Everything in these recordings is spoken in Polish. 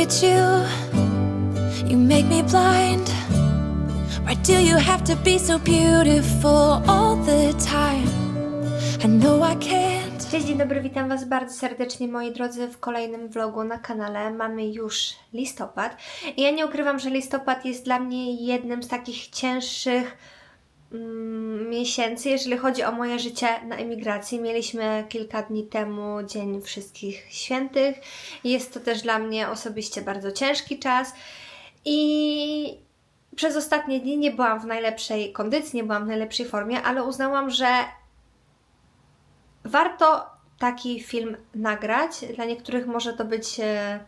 at you, you make me blind. Why do you have to be so beautiful all the time? I know I can't. Cześć, dzień dobry, witam Was bardzo serdecznie moi drodzy w kolejnym vlogu na kanale. Mamy już listopad i ja nie ukrywam, że listopad jest dla mnie jednym z takich cięższych miesięcy, jeżeli chodzi o moje życie na emigracji. Mieliśmy kilka dni temu Dzień Wszystkich Świętych. Jest to też dla mnie osobiście bardzo ciężki czas i przez ostatnie dni nie byłam w najlepszej kondycji, nie byłam w najlepszej formie, ale uznałam, że warto taki film nagrać. Dla niektórych może to być e,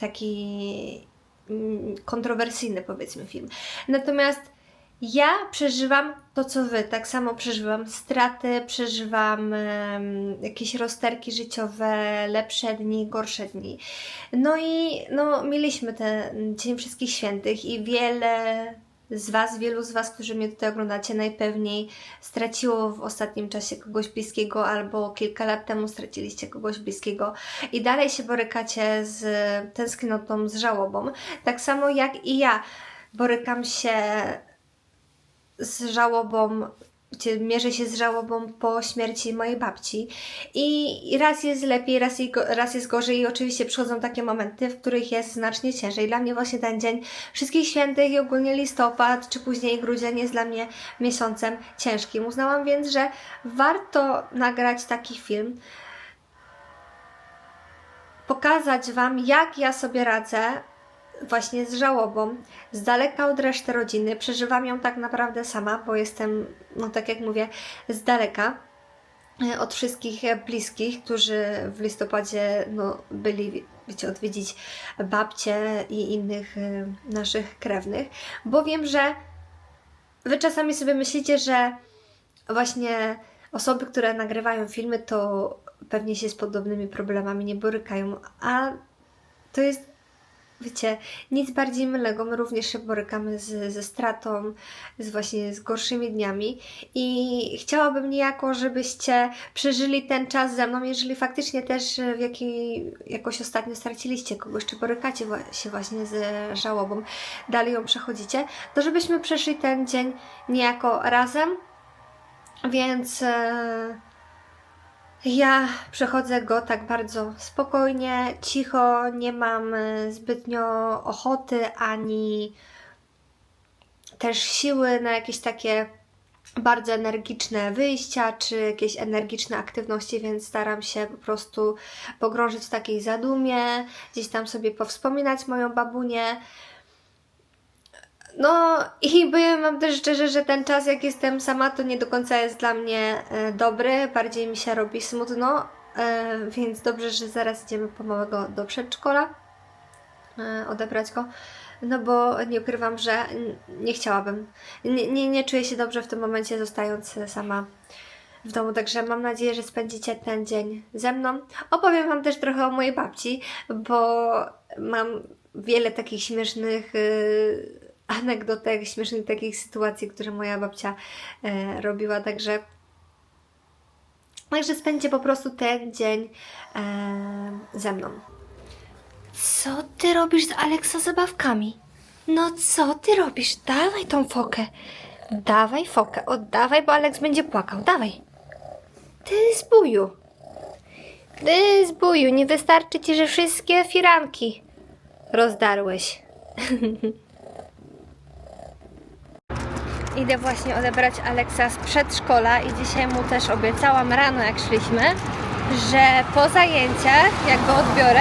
taki mm, kontrowersyjny, powiedzmy, film. Natomiast ja przeżywam to, co wy. Tak samo przeżywam straty, przeżywam jakieś rozterki życiowe, lepsze dni, gorsze dni. No i no, mieliśmy ten Dzień Wszystkich Świętych i wiele z Was, wielu z Was, którzy mnie tutaj oglądacie, najpewniej straciło w ostatnim czasie kogoś bliskiego albo kilka lat temu straciliście kogoś bliskiego i dalej się borykacie z tęsknotą, z żałobą. Tak samo jak i ja borykam się z żałobą, mierzę się z żałobą po śmierci mojej babci. I raz jest lepiej, raz, raz jest gorzej, i oczywiście przychodzą takie momenty, w których jest znacznie ciężej. Dla mnie właśnie ten dzień Wszystkich Świętych i ogólnie listopad, czy później grudzień jest dla mnie miesiącem ciężkim. Uznałam więc, że warto nagrać taki film, pokazać Wam, jak ja sobie radzę właśnie z żałobą, z daleka od reszty rodziny. Przeżywam ją tak naprawdę sama, bo jestem, no tak jak mówię, z daleka e, od wszystkich bliskich, którzy w listopadzie no, byli, wiecie, odwiedzić babcie i innych e, naszych krewnych, bo wiem, że Wy czasami sobie myślicie, że właśnie osoby, które nagrywają filmy, to pewnie się z podobnymi problemami nie borykają, a to jest Wiecie, nic bardziej mylnego. My również się borykamy z, ze stratą, z właśnie z gorszymi dniami i chciałabym niejako, żebyście przeżyli ten czas ze mną, jeżeli faktycznie też w jakiej, jakoś ostatnio straciliście kogoś, czy borykacie się właśnie z żałobą, dalej ją przechodzicie, to żebyśmy przeszli ten dzień niejako razem, więc... E, ja przechodzę go tak bardzo spokojnie, cicho, nie mam e, zbytnio ochoty ani też siły na jakieś takie bardzo energiczne wyjścia czy jakieś energiczne aktywności, więc staram się po prostu pogrążyć w takiej zadumie, gdzieś tam sobie powspominać moją babunię. No i powiem Wam też szczerze, że ten czas jak jestem sama to nie do końca jest dla mnie e, dobry, bardziej mi się robi smutno, e, więc dobrze, że zaraz idziemy po małego do przedszkola, e, odebrać go, no bo nie ukrywam, że nie chciałabym, nie, nie, nie czuję się dobrze w tym momencie zostając sama w domu, także mam nadzieję, że spędzicie ten dzień ze mną. Opowiem Wam też trochę o mojej babci, bo mam wiele takich śmiesznych y, anegdotek, śmiesznych takich sytuacji, które moja babcia e, robiła, także Także spędźcie po prostu ten dzień e, ze mną. Co ty robisz z Aleksa zabawkami? No co ty robisz? Dawaj tą fokę. Dawaj fokę, oddawaj, bo Aleks będzie płakał. Dawaj. Ty zbuju. Ty zbuju, nie wystarczy ci, że wszystkie firanki rozdarłeś. Idę właśnie odebrać Aleksa z przedszkola i dzisiaj mu też obiecałam rano, jak szliśmy, że po zajęciach, jak go odbiorę,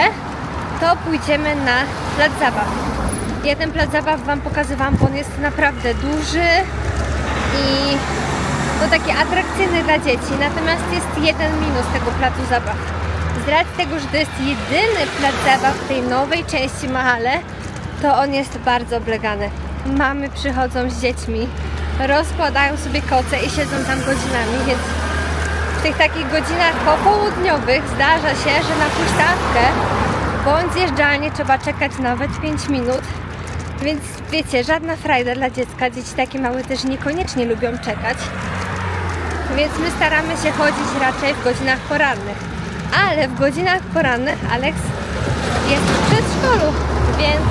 to pójdziemy na plac zabaw. Ja ten plac zabaw Wam pokazywałam, bo on jest naprawdę duży i no taki atrakcyjny dla dzieci. Natomiast jest jeden minus tego placu zabaw. Z racji tego, że to jest jedyny plac zabaw w tej nowej części Mahale, to on jest bardzo oblegany. Mamy przychodzą z dziećmi, rozkładają sobie koce i siedzą tam godzinami, więc w tych takich godzinach popołudniowych zdarza się, że na huśtawkę bądź zjeżdżalnię trzeba czekać nawet 5 minut. Więc wiecie, żadna frajda dla dziecka. Dzieci takie małe też niekoniecznie lubią czekać. Więc my staramy się chodzić raczej w godzinach porannych. Ale w godzinach porannych Alex jest w przedszkolu, więc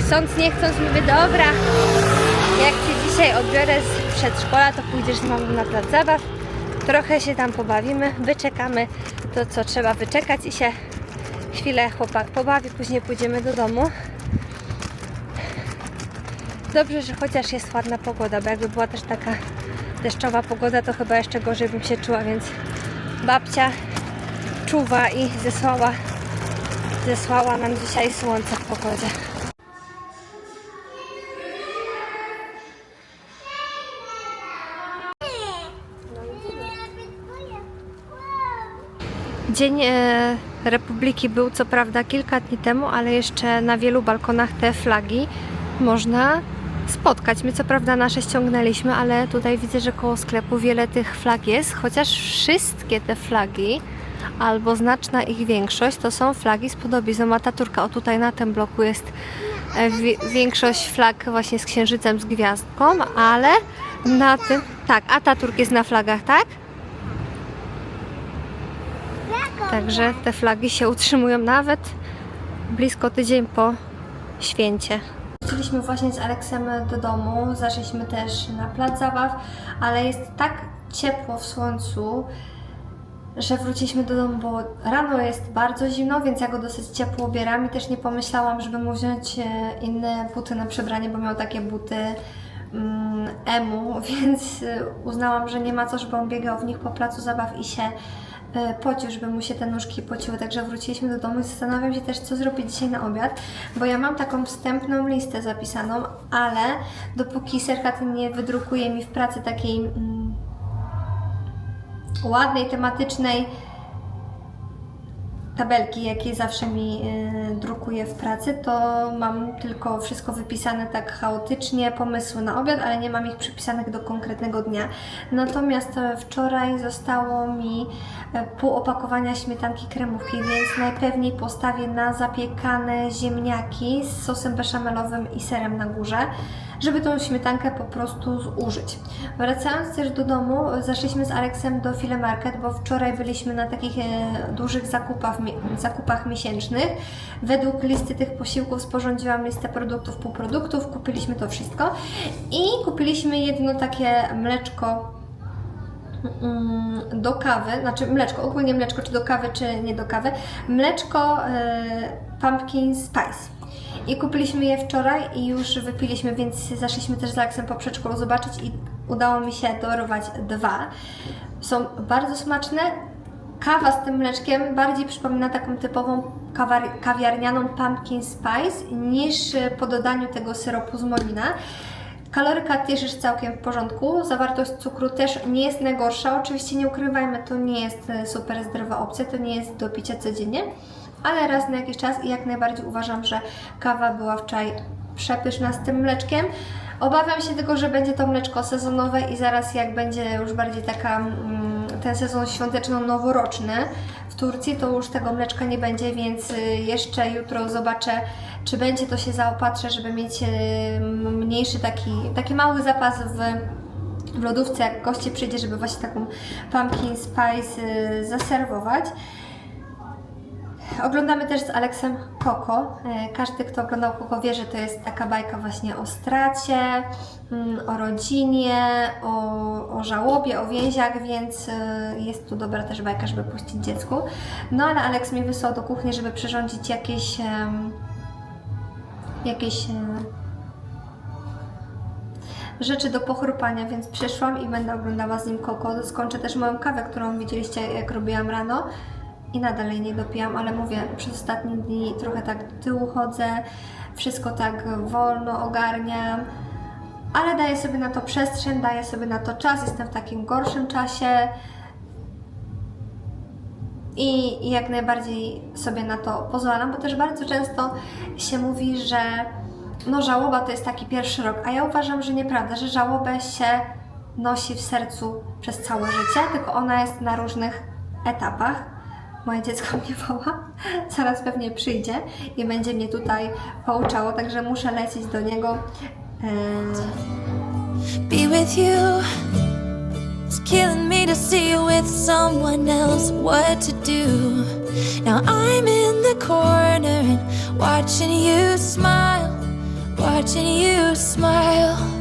chcąc nie chcąc mówię, dobra, jak Cię dzisiaj odbiorę z przedszkola, to pójdziesz z mamą na plac zabaw, trochę się tam pobawimy, wyczekamy to, co trzeba wyczekać i się chwilę chłopak pobawi, później pójdziemy do domu. Dobrze, że chociaż jest ładna pogoda, bo jakby była też taka deszczowa pogoda, to chyba jeszcze gorzej bym się czuła, więc babcia czuwa i zesłała, zesłała nam dzisiaj słońce w pogodzie. Dzień e, Republiki był co prawda kilka dni temu, ale jeszcze na wielu balkonach te flagi można spotkać. My co prawda nasze ściągnęliśmy, ale tutaj widzę, że koło sklepu wiele tych flag jest, chociaż wszystkie te flagi albo znaczna ich większość to są flagi z podobizną Ataturka. O tutaj na tym bloku jest e, wi- większość flag właśnie z księżycem, z gwiazdką, ale na tym... Tak, Ataturk jest na flagach, tak? Także te flagi się utrzymują nawet blisko tydzień po święcie. Wróciliśmy właśnie z Aleksem do domu, zaszliśmy też na plac zabaw, ale jest tak ciepło w słońcu, że wróciliśmy do domu, bo rano jest bardzo zimno, więc ja go dosyć ciepło ubieram i też nie pomyślałam, żeby mu wziąć e, inne buty na przebranie, bo miał takie buty mm, emu, więc e, uznałam, że nie ma co, żeby on biegał w nich po placu zabaw i się pocił, żeby mu się te nóżki pociły. Także wróciliśmy do domu i zastanawiam się też, co zrobić dzisiaj na obiad, bo ja mam taką wstępną listę zapisaną, ale dopóki Serhat nie wydrukuje mi w pracy takiej mm, ładnej, tematycznej tabelki, jakie zawsze mi y, drukuje w pracy, to mam tylko wszystko wypisane tak chaotycznie, pomysły na obiad, ale nie mam ich przypisanych do konkretnego dnia. Natomiast wczoraj zostało mi e, pół opakowania śmietanki kremówki, więc najpewniej postawię na zapiekane ziemniaki z sosem beszamelowym i serem na górze, żeby tą śmietankę po prostu zużyć. Wracając też do domu, zaszliśmy z Aleksem do File Market, bo wczoraj byliśmy na takich e, dużych zakupach, zakupach miesięcznych. Według listy tych posiłków sporządziłam listę produktów, półproduktów, kupiliśmy to wszystko i kupiliśmy jedno takie mleczko mm, do kawy, znaczy mleczko, ogólnie mleczko, czy do kawy, czy nie do kawy, mleczko e, pumpkin spice. I kupiliśmy je wczoraj i już wypiliśmy, więc zaszliśmy też z Aleksem po przedszkolu zobaczyć i udało mi się dorwać dwa. Są bardzo smaczne. Kawa z tym mleczkiem bardziej przypomina taką typową kawiarnianą pumpkin spice niż po dodaniu tego syropu z molina. Kaloryka też jest całkiem w porządku. Zawartość cukru też nie jest najgorsza. Oczywiście nie ukrywajmy, to nie jest super zdrowa opcja, to nie jest do picia codziennie, ale raz na jakiś czas i jak najbardziej uważam, że kawa była wczoraj przepyszna z tym mleczkiem. Obawiam się tylko, że będzie to mleczko sezonowe i zaraz jak będzie już bardziej taka mm, ten sezon świąteczno-noworoczny w Turcji, to już tego mleczka nie będzie, więc y, jeszcze jutro zobaczę, czy będzie to się zaopatrzę, żeby mieć y, mniejszy taki, taki mały zapas w w lodówce, jak goście przyjdzie, żeby właśnie taką pumpkin spice y, zaserwować. Oglądamy też z Aleksem Koko. E, Każdy, kto oglądał Koko wie, że to jest taka bajka właśnie o stracie, mm, o rodzinie, o, o żałobie, o więziach, więc e, jest tu dobra też bajka, żeby puścić dziecku. No ale Aleks mnie wysłał do kuchni, żeby przyrządzić jakieś jakieś em, rzeczy do pochrupania, więc przyszłam i będę oglądała z nim Koko. Skończę też moją kawę, którą widzieliście, jak robiłam rano. I nadal jej nie dopijam, ale mówię, przez ostatnie dni trochę tak do tyłu chodzę, wszystko tak wolno ogarniam, ale daję sobie na to przestrzeń, daję sobie na to czas, jestem w takim gorszym czasie i jak najbardziej sobie na to pozwalam, bo też bardzo często się mówi, że no żałoba to jest taki pierwszy rok, a ja uważam, że nieprawda, że żałobę się nosi w sercu przez całe życie, tylko ona jest na różnych etapach. Moje dziecko mnie woła, zaraz pewnie przyjdzie i będzie mnie tutaj pouczało, także muszę lecieć do niego. Eee, be with you. It's killing me to see you with someone else. What to do? Now I'm in the corner and watching you smile, watching you smile.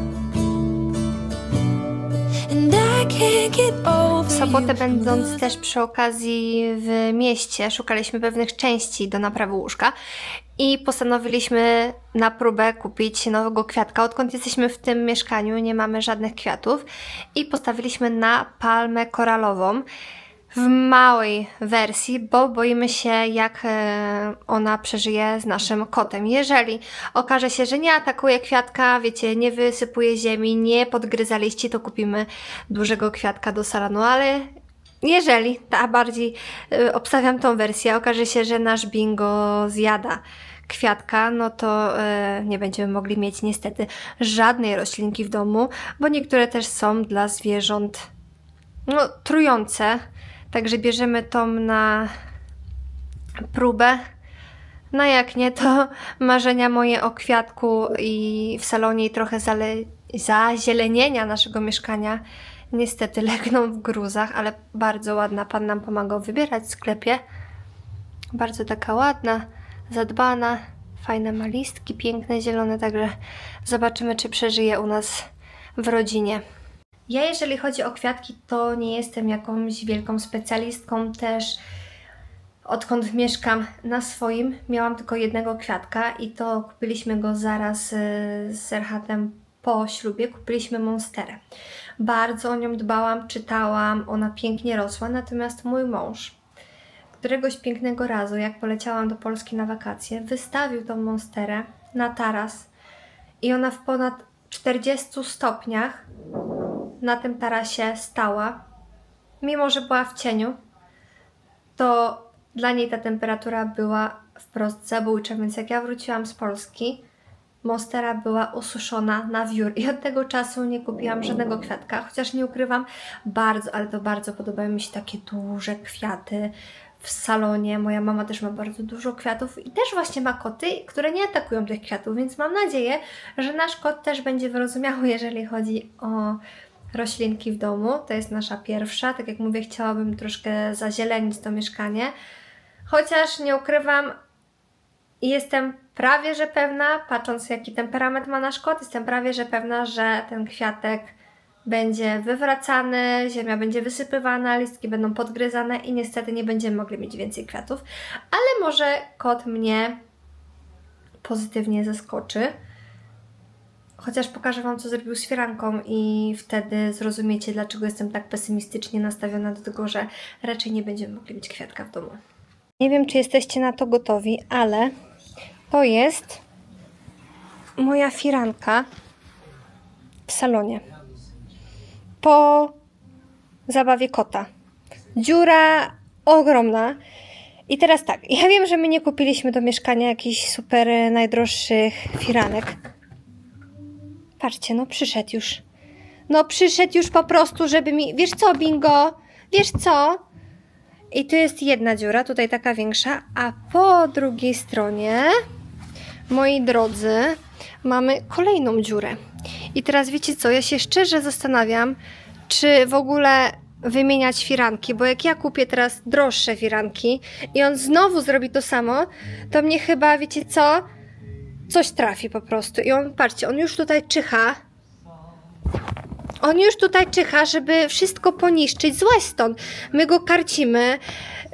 W sobotę będąc też przy okazji w mieście, szukaliśmy pewnych części do naprawy łóżka i postanowiliśmy na próbę kupić nowego kwiatka. Odkąd jesteśmy w tym mieszkaniu, nie mamy żadnych kwiatów i postawiliśmy na palmę koralową w małej wersji, bo boimy się, jak e, ona przeżyje z naszym kotem. Jeżeli okaże się, że nie atakuje kwiatka, wiecie, nie wysypuje ziemi, nie podgryza liści, to kupimy dużego kwiatka do salonu, ale jeżeli, a bardziej y, obstawiam tą wersję, okaże się, że nasz bingo zjada kwiatka, no to y, nie będziemy mogli mieć niestety żadnej roślinki w domu, bo niektóre też są dla zwierząt no, trujące. Także bierzemy tą na próbę. No jak nie, to marzenia moje o kwiatku i w salonie i trochę zale- zazielenienia naszego mieszkania niestety legną w gruzach, ale bardzo ładna. Pan nam pomagał wybierać w sklepie. Bardzo taka ładna, zadbana, fajne ma listki, piękne, zielone, także zobaczymy, czy przeżyje u nas w rodzinie. Ja, jeżeli chodzi o kwiatki, to nie jestem jakąś wielką specjalistką też. Odkąd mieszkam na swoim, miałam tylko jednego kwiatka i to kupiliśmy go zaraz y, z Serhatem po ślubie. Kupiliśmy monsterę. Bardzo o nią dbałam, czytałam, ona pięknie rosła, natomiast mój mąż któregoś pięknego razu, jak poleciałam do Polski na wakacje, wystawił tą monsterę na taras i ona w ponad 40 stopniach na tym tarasie stała, mimo że była w cieniu, to dla niej ta temperatura była wprost zabójcza, więc jak ja wróciłam z Polski, monstera była ususzona na wiór i od tego czasu nie kupiłam żadnego kwiatka, chociaż nie ukrywam, bardzo, ale to bardzo podobają mi się takie duże kwiaty w salonie. Moja mama też ma bardzo dużo kwiatów i też właśnie ma koty, które nie atakują tych kwiatów, więc mam nadzieję, że nasz kot też będzie wyrozumiały, jeżeli chodzi o roślinki w domu. To jest nasza pierwsza. Tak jak mówię, chciałabym troszkę zazielenić to mieszkanie. Chociaż nie ukrywam, jestem prawie że pewna, patrząc jaki temperament ma nasz kot, jestem prawie że pewna, że ten kwiatek będzie wywracany, ziemia będzie wysypywana, listki będą podgryzane i niestety nie będziemy mogli mieć więcej kwiatów. Ale może kot mnie pozytywnie zaskoczy. Chociaż pokażę Wam, co zrobił z firanką i wtedy zrozumiecie, dlaczego jestem tak pesymistycznie nastawiona do tego, że raczej nie będziemy mogli mieć kwiatka w domu. Nie wiem, czy jesteście na to gotowi, ale to jest moja firanka w salonie. Po zabawie kota. Dziura ogromna. I teraz tak, ja wiem, że my nie kupiliśmy do mieszkania jakichś super najdroższych firanek. Patrzcie, no przyszedł już. No przyszedł już po prostu, żeby mi... Wiesz co, bingo? Wiesz co? I tu jest jedna dziura, tutaj taka większa, a po drugiej stronie, moi drodzy, mamy kolejną dziurę. I teraz wiecie co, ja się szczerze zastanawiam, czy w ogóle wymieniać firanki, bo jak ja kupię teraz droższe firanki i on znowu zrobi to samo, to mnie chyba, wiecie co, coś trafi po prostu. I on, patrzcie, on już tutaj czyha, on już tutaj czyha, żeby wszystko poniszczyć. Złaź stąd. My go karcimy,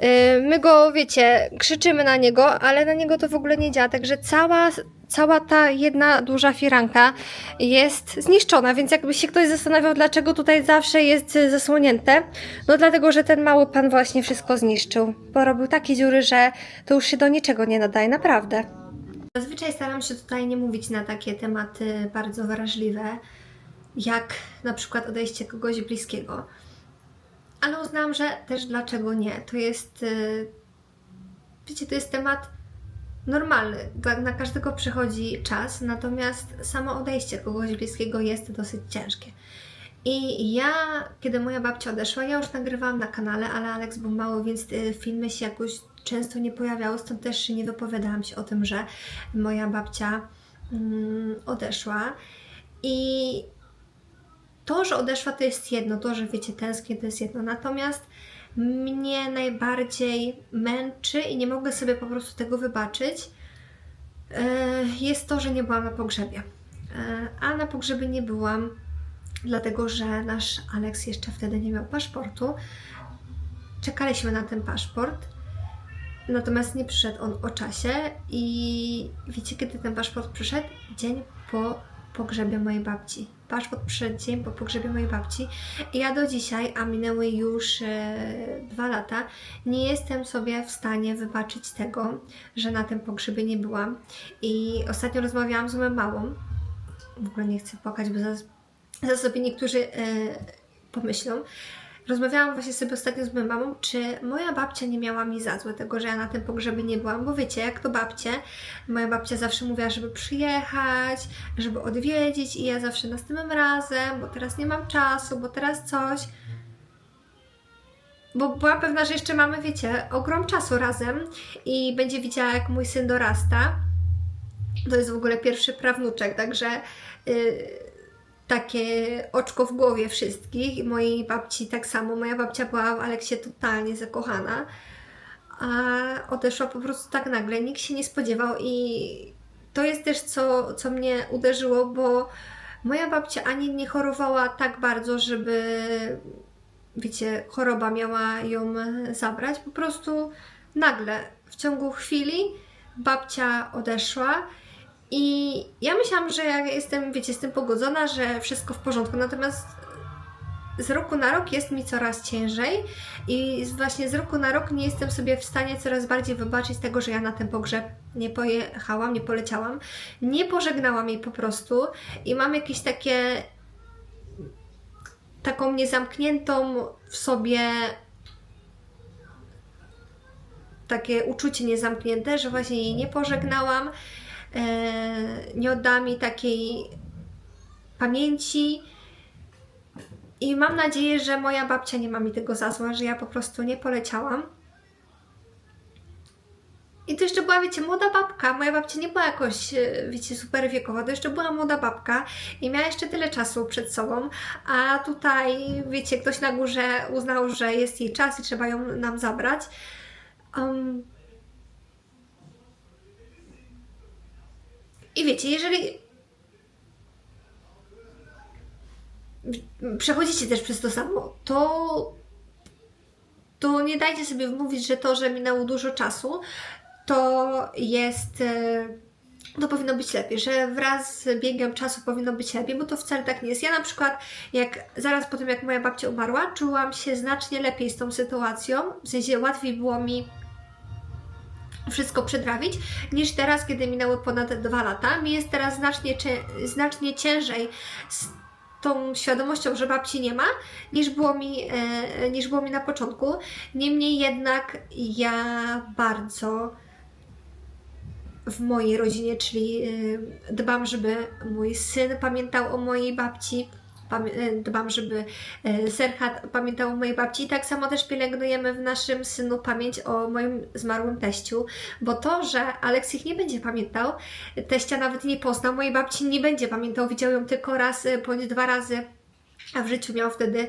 yy, my go, wiecie, krzyczymy na niego, ale na niego to w ogóle nie działa. Także cała, cała ta jedna duża firanka jest zniszczona, więc jakby się ktoś zastanawiał, dlaczego tutaj zawsze jest y, zasłonięte, no dlatego, że ten mały pan właśnie wszystko zniszczył. Porobił takie dziury, że to już się do niczego nie nadaje, naprawdę. Zazwyczaj staram się tutaj nie mówić na takie tematy bardzo wrażliwe, jak na przykład odejście kogoś bliskiego. Ale uznałam, że też dlaczego nie. To jest, yy, wiecie, to jest temat normalny. Na każdego przychodzi czas, natomiast samo odejście kogoś bliskiego jest dosyć ciężkie. I ja, kiedy moja babcia odeszła, ja już nagrywałam na kanale, ale Alex był mały, więc y, filmy się jakoś często nie pojawiały, stąd też nie wypowiadałam się o tym, że moja babcia mm, odeszła. I to, że odeszła, to jest jedno, to, że wiecie, tęsknię, to jest jedno. Natomiast mnie najbardziej męczy i nie mogę sobie po prostu tego wybaczyć, e, jest to, że nie byłam na pogrzebie. E, A na pogrzebie nie byłam, dlatego że nasz Aleks jeszcze wtedy nie miał paszportu. Czekaliśmy na ten paszport, natomiast nie przyszedł on o czasie i wiecie, kiedy ten paszport przyszedł? Dzień po pogrzebie mojej babci. Paszport przyszedł dzień po pogrzebie mojej babci i ja do dzisiaj, a minęły już e, dwa lata, nie jestem sobie w stanie wybaczyć tego, że na tym pogrzebie nie byłam. I ostatnio rozmawiałam z moją mamą. W ogóle nie chcę płakać, bo zaraz, zaraz sobie niektórzy e, pomyślą. Rozmawiałam właśnie sobie ostatnio z moją mamą, czy moja babcia nie miała mi za złe tego, że ja na tym pogrzebie nie byłam, bo wiecie, jak to babcie, moja babcia zawsze mówiła, żeby przyjechać, żeby odwiedzić i ja zawsze następnym razem, bo teraz nie mam czasu, bo teraz coś. Bo byłam pewna, że jeszcze mamy, wiecie, ogrom czasu razem i będzie widziała, jak mój syn dorasta. To jest w ogóle pierwszy prawnuczek, także yy, takie oczko w głowie wszystkich. I mojej babci tak samo. Moja babcia była w Aleksie totalnie zakochana, a odeszła po prostu tak nagle. Nikt się nie spodziewał i to jest też co, co mnie uderzyło, bo moja babcia ani nie chorowała tak bardzo, żeby wiecie, choroba miała ją zabrać. Po prostu nagle, w ciągu chwili babcia odeszła i ja myślałam, że ja jestem, wiecie, z tym pogodzona, że wszystko w porządku, natomiast z roku na rok jest mi coraz ciężej i właśnie z roku na rok nie jestem sobie w stanie coraz bardziej wybaczyć tego, że ja na ten pogrzeb nie pojechałam, nie poleciałam, nie pożegnałam jej po prostu i mam jakieś takie taką niezamkniętą w sobie takie uczucie niezamknięte, że właśnie jej nie pożegnałam, nie oddałam jej takiej pamięci. I mam nadzieję, że moja babcia nie ma mi tego za złe, że ja po prostu nie poleciałam. I to jeszcze była, wiecie, młoda babka. Moja babcia nie była jakoś, e, wiecie, super wiekowa. To jeszcze była młoda babka i miała jeszcze tyle czasu przed sobą. A tutaj, wiecie, ktoś na górze uznał, że jest jej czas i trzeba ją nam zabrać. Um, I wiecie, jeżeli przechodzicie też przez to samo, to, to nie dajcie sobie wmówić, że to, że minęło dużo czasu, to jest. e, To powinno być lepiej, że wraz z biegiem czasu powinno być lepiej, bo to wcale tak nie jest. Ja na przykład, jak zaraz po tym, jak moja babcia umarła, czułam się znacznie lepiej z tą sytuacją, w sensie łatwiej było mi wszystko przedrawić, niż teraz, kiedy minęły ponad dwa lata. Mi jest teraz znacznie, znacznie ciężej z tą świadomością, że babci nie ma, niż było mi, e, niż było mi na początku. Niemniej jednak ja bardzo w mojej rodzinie, czyli e, dbam, żeby mój syn pamiętał o mojej babci. E, Dbam, żeby e, Serhat pamiętał o mojej babci. I tak samo też pielęgnujemy w naszym synu pamięć o moim zmarłym teściu, bo to, że Aleks ich nie będzie pamiętał, teścia nawet nie poznał, mojej babci nie będzie pamiętał, widział ją tylko raz e, bądź dwa razy, a w życiu miał wtedy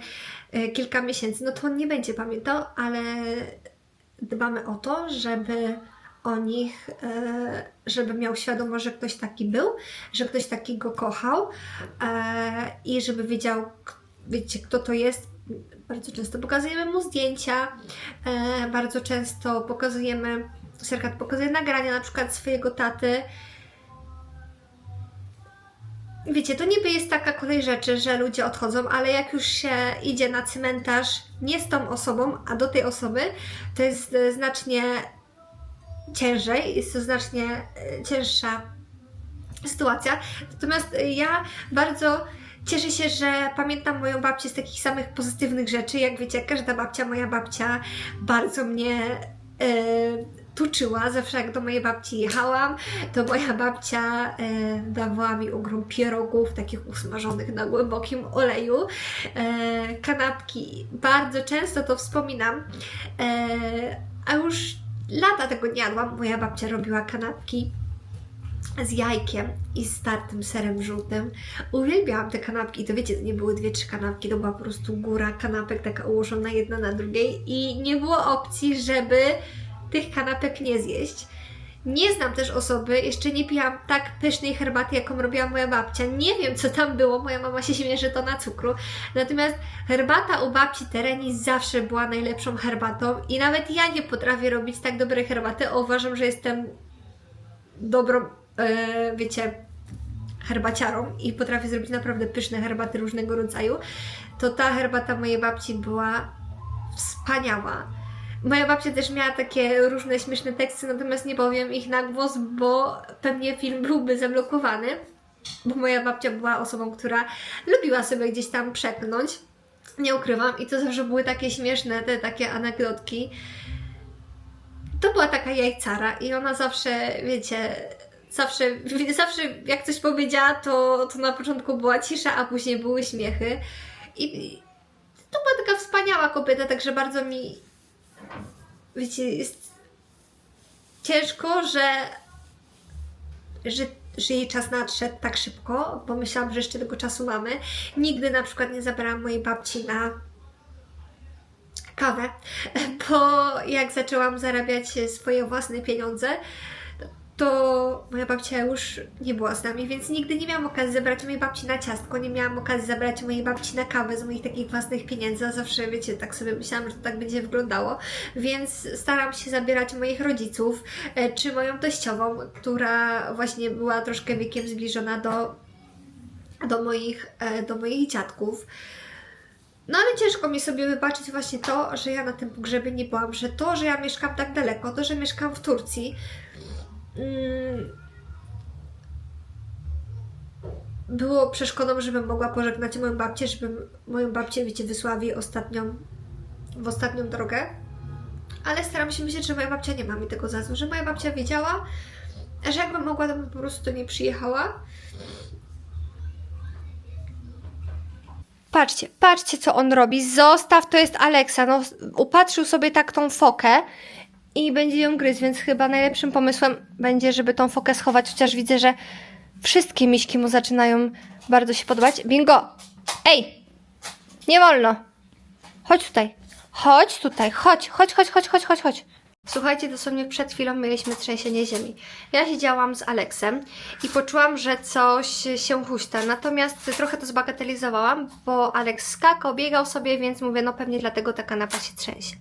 kilka miesięcy, no to on nie będzie pamiętał, ale dbamy o to, żeby o nich, e, żeby miał świadomość, że ktoś taki był, że ktoś takiego kochał e, i żeby wiedział, wiecie, kto to jest. Bardzo często pokazujemy mu zdjęcia, e, bardzo często pokazujemy, Serkat pokazuje nagrania na przykład swojego taty. Wiecie, to niby jest taka kolej rzeczy, że ludzie odchodzą, ale jak już się idzie na cmentarz nie z tą osobą, a do tej osoby, to jest znacznie ciężej, jest to znacznie e, cięższa sytuacja. Natomiast e, ja bardzo cieszę się, że pamiętam moją babcię z takich samych pozytywnych rzeczy. Jak wiecie, każda babcia, moja babcia bardzo mnie e, tuczyła. Zawsze jak do mojej babci jechałam, to moja babcia dawała mi ogrom pierogów, takich usmażonych na głębokim oleju, kanapki. Bardzo często to wspominam, a już lata tego nie jadłam. Moja babcia robiła kanapki z jajkiem i z tartym serem żółtym. Uwielbiałam te kanapki. To wiecie, to nie były dwie, trzy kanapki, to była po prostu góra kanapek taka ułożona jedna na drugiej i nie było opcji, żeby tych kanapek nie zjeść. Nie znam też osoby, jeszcze nie piłam tak pysznej herbaty, jaką robiła moja babcia. Nie wiem, co tam było, moja mama się śmieje, że to na cukru. Natomiast herbata u babci Tereni zawsze była najlepszą herbatą i nawet ja nie potrafię robić tak dobrej herbaty. Uważam, że jestem dobrą, e, wiecie, herbaciarą i potrafię zrobić naprawdę pyszne herbaty różnego rodzaju. To ta herbata mojej babci była wspaniała. Moja babcia też miała takie różne śmieszne teksty, natomiast nie powiem ich na głos, bo pewnie film byłby zablokowany. Bo moja babcia była osobą, która lubiła sobie gdzieś tam przeknąć. Nie ukrywam. I to zawsze były takie śmieszne, te takie anegdotki. To była taka jajcara i ona zawsze, wiecie, zawsze, zawsze jak coś powiedziała, to, to na początku była cisza, a później były śmiechy. I i to była taka wspaniała kobieta, także bardzo mi wiecie, jest ciężko, że, że, że jej czas nadszedł tak szybko, bo myślałam, że jeszcze tego czasu mamy. Nigdy na przykład nie zabrałam mojej babci na kawę, bo jak zaczęłam zarabiać swoje własne pieniądze, to moja babcia już nie była z nami, więc nigdy nie miałam okazji zabrać mojej babci na ciastko, nie miałam okazji zabrać mojej babci na kawę z moich takich własnych pieniędzy, a zawsze, wiecie, tak sobie myślałam, że to tak będzie wyglądało, więc staram się zabierać moich rodziców, e, czy moją teściową, która właśnie była troszkę wiekiem zbliżona do, do, moich, e, do moich dziadków. No ale ciężko mi sobie wybaczyć właśnie to, że ja na tym pogrzebie nie byłam, że to, że ja mieszkam tak daleko, to, że mieszkam w Turcji, było przeszkodą, żebym mogła pożegnać moją babcię, żebym moją babcię, wiecie, wysłała w jej ostatnią, w ostatnią drogę. Ale staram się myśleć, że moja babcia nie ma mi tego za że moja babcia wiedziała, że jakbym mogła, to bym po prostu nie przyjechała. Patrzcie, patrzcie co on robi. Zostaw, to jest Aleksa. No, upatrzył sobie tak tą fokę i będzie ją gryźć, więc chyba najlepszym pomysłem będzie, żeby tą fokę schować, chociaż widzę, że wszystkie miśki mu zaczynają bardzo się podobać. Bingo! Ej! Nie wolno! Chodź tutaj. Chodź tutaj, chodź, chodź, chodź, chodź, chodź, chodź, chodź. Słuchajcie, dosłownie przed chwilą mieliśmy trzęsienie ziemi. Ja siedziałam z Aleksem i poczułam, że coś się huśta. Natomiast trochę to zbagatelizowałam, bo Aleks skakał, biegał sobie, więc mówię, no pewnie dlatego ta kanapa się trzęsie.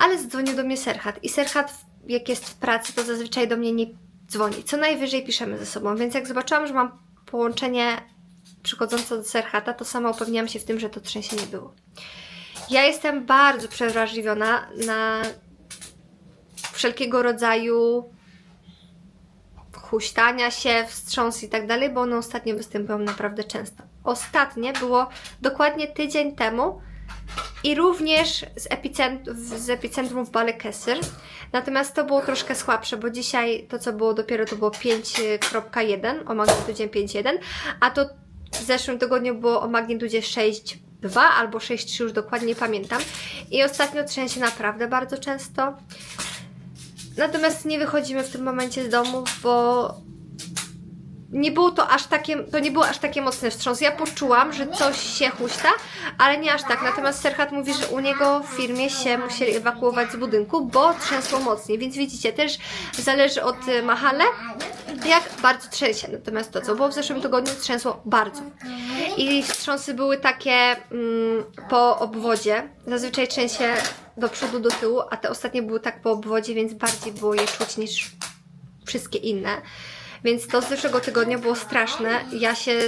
Ale zadzwonił do mnie Serhat i Serhat, jak jest w pracy, to zazwyczaj do mnie nie dzwoni. Co najwyżej piszemy ze sobą, więc jak zobaczyłam, że mam połączenie przychodzące do Serhata, to sama upewniłam się w tym, że to trzęsienie było. Ja jestem bardzo przewrażliwiona na wszelkiego rodzaju huśtania się, wstrząs i tak dalej, bo one ostatnio występują naprawdę często. Ostatnie było dokładnie tydzień temu i również z, epicent- w- z epicentrum w Balıkesir. Natomiast to było troszkę słabsze, bo dzisiaj to, co było dopiero, to było 5.1 o magnitudzie 5.1, a to w zeszłym tygodniu było o magnitudzie 6.2 albo 6.3, już dokładnie nie pamiętam. I ostatnio trzęsie naprawdę bardzo często. Natomiast nie wychodzimy w tym momencie z domu, bo nie było to aż takie, to nie było aż takie mocny wstrząs. Ja poczułam, że coś się huśta, ale nie aż tak. Natomiast Serhat mówi, że u niego w firmie się musieli ewakuować z budynku, bo trzęsło mocniej. Więc widzicie, też zależy od y, mahale, jak bardzo trzęsie. Natomiast to, co było w zeszłym tygodniu, trzęsło bardzo. I wstrząsy były takie mm, po obwodzie. Zazwyczaj trzęsie do przodu, do tyłu, a te ostatnie były tak po obwodzie, więc bardziej było je czuć niż wszystkie inne. Więc to z zeszłego tygodnia było straszne. Ja się,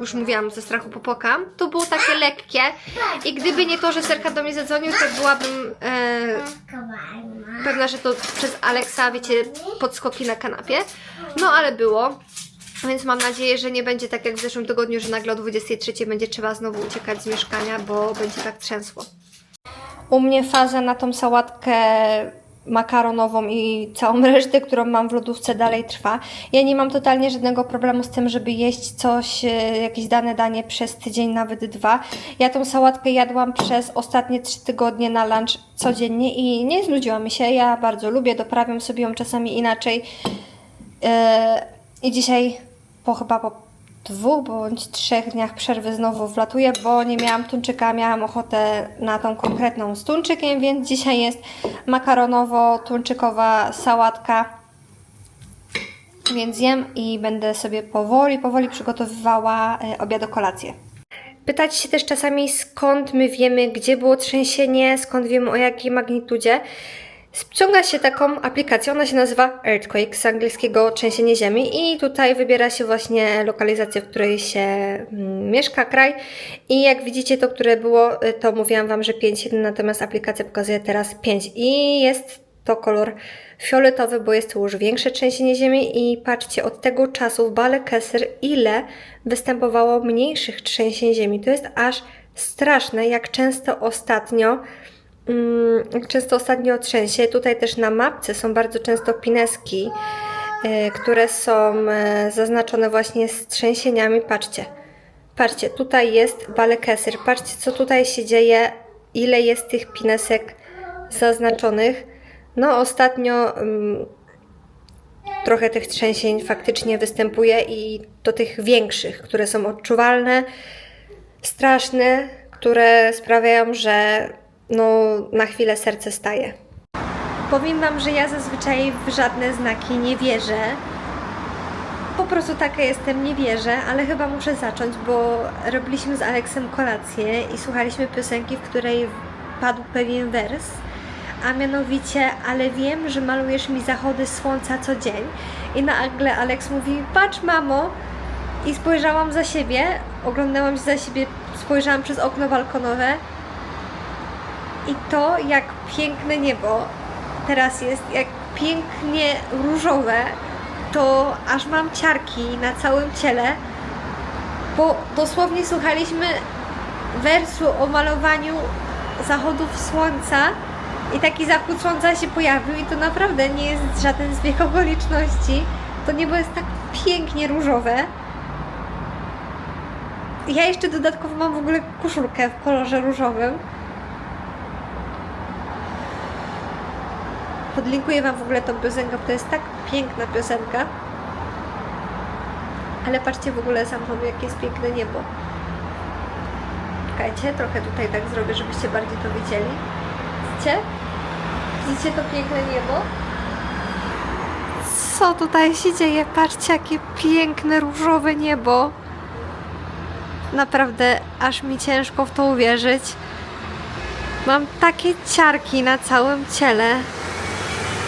już mówiłam, ze strachu popłakałam. To było takie lekkie i gdyby nie to, że Serka do mnie zadzwonił, to byłabym e, pewna, że to przez Aleksa, wiecie, podskoki na kanapie. No ale było. Więc mam nadzieję, że nie będzie tak jak w zeszłym tygodniu, że nagle o 23 będzie trzeba znowu uciekać z mieszkania, bo będzie tak trzęsło. U mnie faza na tą sałatkę makaronową i całą resztę, którą mam w lodówce dalej trwa. Ja nie mam totalnie żadnego problemu z tym, żeby jeść coś, e, jakieś dane danie przez tydzień, nawet dwa. Ja tą sałatkę jadłam przez ostatnie trzy tygodnie na lunch codziennie i nie znudziła mi się. Ja bardzo lubię, doprawiam sobie ją czasami inaczej. E, I dzisiaj po chyba po dwóch bądź trzech dniach przerwy znowu wlatuję, bo nie miałam tuńczyka, miałam ochotę na tą konkretną z tuńczykiem, więc dzisiaj jest makaronowo-tuńczykowa sałatka. Więc jem i będę sobie powoli, powoli przygotowywała e, obiad o kolację. Pytacie się też czasami skąd my wiemy, gdzie było trzęsienie, skąd wiemy o jakiej magnitudzie. Ściąga się taką aplikację, ona się nazywa Earthquake, z angielskiego trzęsienie ziemi i tutaj wybiera się właśnie lokalizację, w której się mm, mieszka, kraj. I jak widzicie to, które było, y, to mówiłam Wam, że 5,1, natomiast aplikacja pokazuje teraz 5 i jest to kolor fioletowy, bo jest to już większe trzęsienie ziemi. I patrzcie, od tego czasu w Bale Kesser ile występowało mniejszych trzęsień ziemi. To jest aż straszne, jak często ostatnio często ostatnio trzęsie. Tutaj też na mapce są bardzo często pineski, e, które są e, zaznaczone właśnie z trzęsieniami. Patrzcie, patrzcie, tutaj jest Balekesir. Patrzcie, co tutaj się dzieje, ile jest tych pinesek zaznaczonych. No, ostatnio mm, trochę tych trzęsień faktycznie występuje i to tych większych, które są odczuwalne, straszne, które sprawiają, że no, na chwilę serce staje. Powiem Wam, że ja zazwyczaj w żadne znaki nie wierzę. Po prostu taka jestem, nie wierzę, ale chyba muszę zacząć, bo robiliśmy z Aleksem kolację i słuchaliśmy piosenki, w której padł pewien wers, a mianowicie, ale wiem, że malujesz mi zachody słońca co dzień. I nagle Aleks mówi, patrz mamo, i spojrzałam za siebie, oglądałam się za siebie, spojrzałam przez okno balkonowe i to, jak piękne niebo teraz jest, jak pięknie różowe, to aż mam ciarki na całym ciele, bo dosłownie słuchaliśmy wersu o malowaniu zachodów słońca i taki zachód słońca się pojawił i to naprawdę nie jest żaden zbieg okoliczności. To niebo jest tak pięknie różowe. Ja jeszcze dodatkowo mam w ogóle koszulkę w kolorze różowym. Podlinkuję Wam w ogóle tą piosenkę, bo to jest tak piękna piosenka. Ale patrzcie w ogóle sam sobie, jakie jest piękne niebo. Czekajcie, trochę tutaj tak zrobię, żebyście bardziej to widzieli. Widzicie? Widzicie to piękne niebo? Co tutaj się dzieje? Patrzcie, jakie piękne różowe niebo. Naprawdę, aż mi ciężko w to uwierzyć. Mam takie ciarki na całym ciele.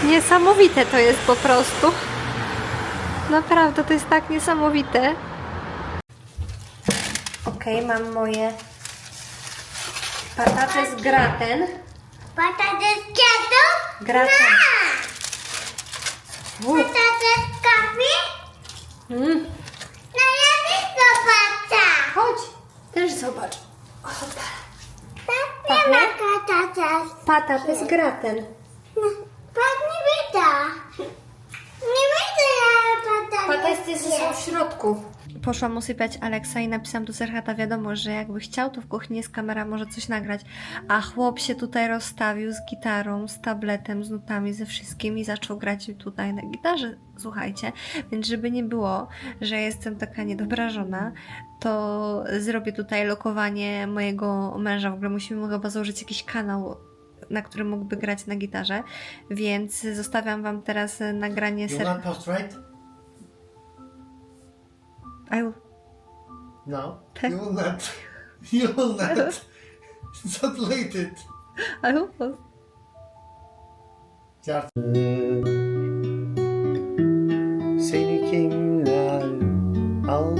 Niesamowite to jest po prostu. Naprawdę, to jest tak niesamowite. Ok, mam moje pataty z graten. Pataty z kwiatu? Graten. Uff, Pataty z kawy? mm, No ja też zobaczę. chodź, też zobacz. O, tak. Tak nie ma pataty. Pataty z graten. No, Pat nie widzę. Nie widzę ja pataty. Patasty są w środku. Poszłam usypiać Aleksa i napisałam do Serhata wiadomość, że jakby chciał, to w kuchni jest kamera, może coś nagrać. A chłop się tutaj rozstawił z gitarą, z tabletem, z nutami, ze wszystkim i zaczął grać tutaj na gitarze. Słuchajcie, więc żeby nie było, że jestem taka niedobra żona, to zrobię tutaj lokowanie mojego męża. W ogóle musimy mu chyba założyć jakiś kanał na którym mógłby grać na gitarze, więc zostawiam Wam teraz nagranie You ser... want postrate? I will... No. Tak. You will not. You will not. It's not related. I will